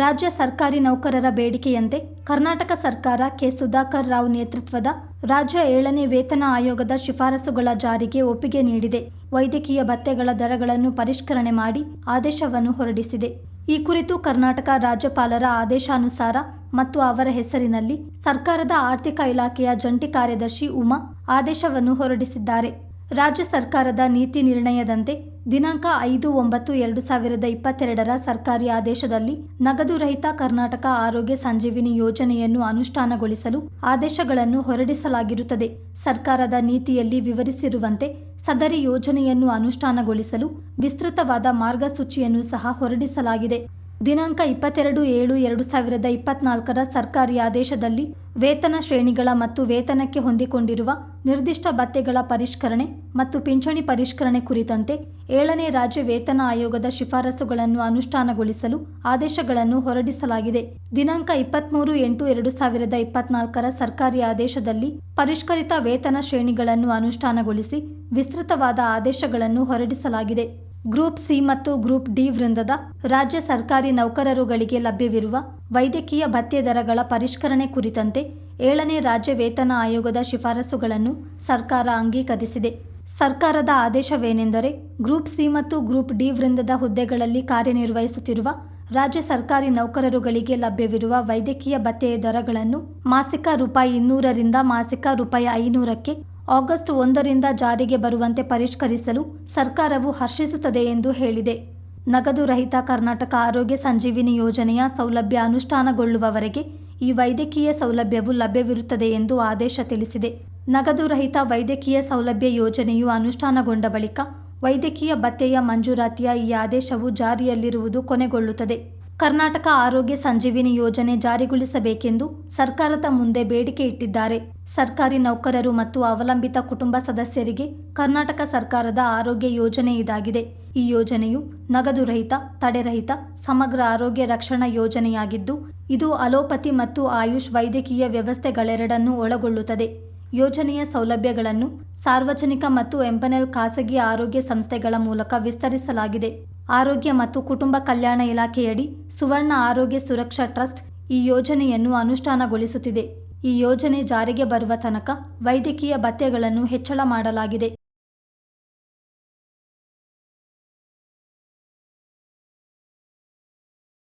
ರಾಜ್ಯ ಸರ್ಕಾರಿ ನೌಕರರ ಬೇಡಿಕೆಯಂತೆ ಕರ್ನಾಟಕ ಸರ್ಕಾರ ಕೆ. ಸುಧಾಕರ್ ರಾವ್ ನೇತೃತ್ವದ ರಾಜ್ಯ ಏಳನೇ ವೇತನ ಆಯೋಗದ ಶಿಫಾರಸುಗಳ ಜಾರಿಗೆ ಒಪ್ಪಿಗೆ ನೀಡಿದೆ. ವೈದ್ಯಕೀಯ ಭತ್ತೆಗಳ ದರಗಳನ್ನು ಪರಿಷ್ಕರಣೆ ಮಾಡಿ ಆದೇಶವನ್ನು ಹೊರಡಿಸಿದೆ. ಈ ಕುರಿತು ಕರ್ನಾಟಕ ರಾಜ್ಯಪಾಲರ ಆದೇಶಾನುಸಾರ ಮತ್ತು ಅವರ ಹೆಸರಿನಲ್ಲಿ ಸರ್ಕಾರದ ಆರ್ಥಿಕ ಇಲಾಖೆಯ ಜಂಟಿ ಕಾರ್ಯದರ್ಶಿ ಉಮಾ ಆದೇಶವನ್ನು ಹೊರಡಿಸಿದ್ದಾರೆ. ರಾಜ್ಯ ಸರ್ಕಾರದ ನೀತಿ ನಿರ್ಣಯದಂತೆ ದಿನಾಂಕ ಐದು ಒಂಬತ್ತು ಎರಡು ಸಾವಿರದ ಇಪ್ಪತ್ತೆರಡರ ಸರ್ಕಾರಿ ಆದೇಶದಲ್ಲಿ ನಗದು ರಹಿತ ಕರ್ನಾಟಕ ಆರೋಗ್ಯ ಸಂಜೀವಿನಿ ಯೋಜನೆಯನ್ನು ಅನುಷ್ಠಾನಗೊಳಿಸಲು ಆದೇಶಗಳನ್ನು ಹೊರಡಿಸಲಾಗಿರುತ್ತದೆ. ಸರ್ಕಾರದ ನೀತಿಯಲ್ಲಿ ವಿವರಿಸಿರುವಂತೆ ಸದರಿ ಯೋಜನೆಯನ್ನು ಅನುಷ್ಠಾನಗೊಳಿಸಲು ವಿಸ್ತೃತವಾದ ಮಾರ್ಗಸೂಚಿಯನ್ನು ಸಹ ಹೊರಡಿಸಲಾಗಿದೆ. ದಿನಾಂಕ ಇಪ್ಪತ್ತೆರಡು ಏಳು ಎರಡು ಸಾವಿರದ ಇಪ್ಪತ್ನಾಲ್ಕರ ಸರ್ಕಾರಿ ಆದೇಶದಲ್ಲಿ ವೇತನ ಶ್ರೇಣಿಗಳ ಮತ್ತು ವೇತನಕ್ಕೆ ಹೊಂದಿಕೊಂಡಿರುವ ನಿರ್ದಿಷ್ಟ ಭತ್ಯೆಗಳ ಪರಿಷ್ಕರಣೆ ಮತ್ತು ಪಿಂಚಣಿ ಪರಿಷ್ಕರಣೆ ಕುರಿತಂತೆ ಏಳನೇ ರಾಜ್ಯ ವೇತನ ಆಯೋಗದ ಶಿಫಾರಸುಗಳನ್ನು ಅನುಷ್ಠಾನಗೊಳಿಸಲು ಆದೇಶಗಳನ್ನು ಹೊರಡಿಸಲಾಗಿದೆ. ದಿನಾಂಕ ಇಪ್ಪತ್ತ್ಮೂರು ಎಂಟು ಎರಡು ಸಾವಿರದ ಇಪ್ಪತ್ನಾಲ್ಕರ ಸರ್ಕಾರಿ ಆದೇಶದಲ್ಲಿ ಪರಿಷ್ಕರಿತ ವೇತನ ಶ್ರೇಣಿಗಳನ್ನು ಅನುಷ್ಠಾನಗೊಳಿಸಿ ವಿಸ್ತೃತವಾದ ಆದೇಶಗಳನ್ನು ಹೊರಡಿಸಲಾಗಿದೆ. ಗ್ರೂಪ್ ಸಿ ಮತ್ತು ಗ್ರೂಪ್ ಡಿ ವೃಂದದ ರಾಜ್ಯ ಸರ್ಕಾರಿ ನೌಕರರುಗಳಿಗೆ ಲಭ್ಯವಿರುವ ವೈದ್ಯಕೀಯ ಭತ್ಯೆ ದರಗಳ ಪರಿಷ್ಕರಣೆ ಕುರಿತಂತೆ ಏಳನೇ ರಾಜ್ಯ ವೇತನ ಆಯೋಗದ ಶಿಫಾರಸುಗಳನ್ನು ಸರ್ಕಾರ ಅಂಗೀಕರಿಸಿದೆ. ಸರ್ಕಾರದ ಆದೇಶವೇನೆಂದರೆ ಗ್ರೂಪ್ ಸಿ ಮತ್ತು ಗ್ರೂಪ್ ಡಿ ವೃಂದದ ಹುದ್ದೆಗಳಲ್ಲಿ ಕಾರ್ಯನಿರ್ವಹಿಸುತ್ತಿರುವ ರಾಜ್ಯ ಸರ್ಕಾರಿ ನೌಕರರುಗಳಿಗೆ ಲಭ್ಯವಿರುವ ವೈದ್ಯಕೀಯ ಭತ್ಯೆಯ ದರಗಳನ್ನು ಮಾಸಿಕ ರೂಪಾಯಿ ಇನ್ನೂರರಿಂದ ಮಾಸಿಕ ರೂಪಾಯಿ ಐನೂರಕ್ಕೆ ಆಗಸ್ಟ್ ಒಂದರಿಂದ ಜಾರಿಗೆ ಬರುವಂತೆ ಪರಿಷ್ಕರಿಸಲು ಸರ್ಕಾರವು ಹರ್ಷಿಸುತ್ತದೆ ಎಂದು ಹೇಳಿದೆ. ನಗದು ರಹಿತ ಕರ್ನಾಟಕ ಆರೋಗ್ಯ ಸಂಜೀವಿನಿ ಯೋಜನೆಯ ಸೌಲಭ್ಯ ಅನುಷ್ಠಾನಗೊಳ್ಳುವವರೆಗೆ ಈ ವೈದ್ಯಕೀಯ ಸೌಲಭ್ಯವು ಲಭ್ಯವಿರುತ್ತದೆ ಎಂದು ಆದೇಶ ತಿಳಿಸಿದೆ. ನಗದು ರಹಿತ ವೈದ್ಯಕೀಯ ಸೌಲಭ್ಯ ಯೋಜನೆಯು ಅನುಷ್ಠಾನಗೊಂಡ ಬಳಿಕ ವೈದ್ಯಕೀಯ ಭತ್ಯೆಯ ಮಂಜೂರಾತಿಯ ಈ ಆದೇಶವು ಜಾರಿಯಲ್ಲಿರುವುದು ಕೊನೆಗೊಳ್ಳುತ್ತದೆ. ಕರ್ನಾಟಕ ಆರೋಗ್ಯ ಸಂಜೀವಿನಿ ಯೋಜನೆ ಜಾರಿಗೊಳಿಸಬೇಕೆಂದು ಸರ್ಕಾರದ ಮುಂದೆ ಬೇಡಿಕೆ ಇಟ್ಟಿದ್ದಾರೆ. ಸರ್ಕಾರಿ ನೌಕರರು ಮತ್ತು ಅವಲಂಬಿತ ಕುಟುಂಬ ಸದಸ್ಯರಿಗೆ ಕರ್ನಾಟಕ ಸರ್ಕಾರದ ಆರೋಗ್ಯ ಯೋಜನೆ ಇದಾಗಿದೆ. ಈ ಯೋಜನೆಯು ನಗದು ರಹಿತ ತಡೆರಹಿತ ಸಮಗ್ರ ಆರೋಗ್ಯ ರಕ್ಷಣಾ ಯೋಜನೆಯಾಗಿದ್ದು, ಇದು ಅಲೋಪತಿ ಮತ್ತು ಆಯುಷ್ ವೈದ್ಯಕೀಯ ವ್ಯವಸ್ಥೆಗಳೆರಡನ್ನೂ ಒಳಗೊಳ್ಳುತ್ತದೆ. ಯೋಜನೆಯ ಸೌಲಭ್ಯಗಳನ್ನು ಸಾರ್ವಜನಿಕ ಮತ್ತು ಎಂಪನೆಲ್ ಖಾಸಗಿ ಆರೋಗ್ಯ ಸಂಸ್ಥೆಗಳ ಮೂಲಕ ವಿಸ್ತರಿಸಲಾಗಿದೆ. ಆರೋಗ್ಯ ಮತ್ತು ಕುಟುಂಬ ಕಲ್ಯಾಣ ಇಲಾಖೆಯಡಿ ಸುವರ್ಣ ಆರೋಗ್ಯ ಸುರಕ್ಷಾ ಟ್ರಸ್ಟ್ ಈ ಯೋಜನೆಯನ್ನು ಅನುಷ್ಠಾನಗೊಳಿಸುತ್ತಿದೆ. ಈ ಯೋಜನೆ ಜಾರಿಗೆ ಬರುವ ತನಕ ವೈದ್ಯಕೀಯ ಭತ್ಯೆಗಳನ್ನು ಹೆಚ್ಚಳ ಮಾಡಲಾಗಿದೆ.